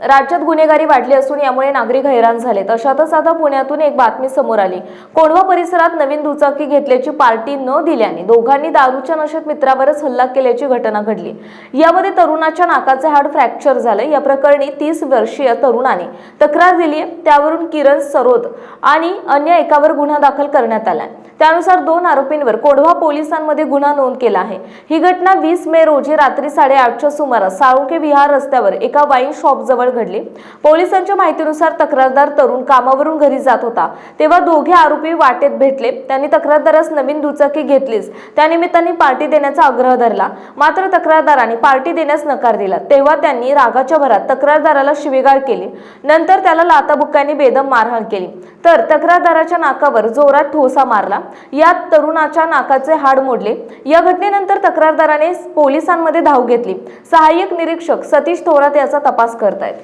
राज्यात गुन्हेगारी वाढली असून यामुळे नागरिक हैराण झालेत. अशातच आता पुण्यातून एक बातमी समोर आली. कोंढवा परिसरात नवीन दुचाकी घेतल्याची पार्टी न दिल्याने दोघांनी दारूच्या नशेत मित्रावरच हल्ला केल्याची घटना घडली. यामध्ये तरुणाच्या नाकाचे हाड फ्रॅक्चर झालं. या प्रकरणी तीस वर्षीय तरुणाने तक्रार दिली आहे. त्यावरून किरण सरोद आणि अन्य एकावर गुन्हा दाखल करण्यात आला त्यानुसार दोन आरोपींवर कोंढवा पोलिसांमध्ये गुन्हा नोंद केला आहे. ही घटना वीस मे रोजी रात्री साडेआठच्या सुमारास साळुंके विहार रस्त्यावर एका वाईन शॉप जवळ घडले. पोलिसांच्या माहितीनुसार तक्रारदार तरुण कामावरून घरी जात होता. तेव्हा दोघे आरोपी वाटेत भेटले. त्यांनी तक्रारदारास नवीन दुचाकी घेतलीच त्यानिमित्ताने पार्टी देण्याचा आग्रह धरला. मात्र तक्रारदाराने पार्टी देण्यास नकार दिला. तेव्हा त्यांनी रागाच्या भरात तक्रारदाराला शिवेगाळ केली. नंतर त्याला लाताबुक्क्यांनी बेदम मारहाण केली. तर तक्रारदाराच्या नाकावर जोरात ठोसा मारला. यात तरुणाच्या नाकाचे हाड मोडले. या घटनेनंतर तक्रारदाराने पोलिसांमध्ये धाव घेतली. सहाय्यक निरीक्षक सतीश थोरात याचा तपास करतायत.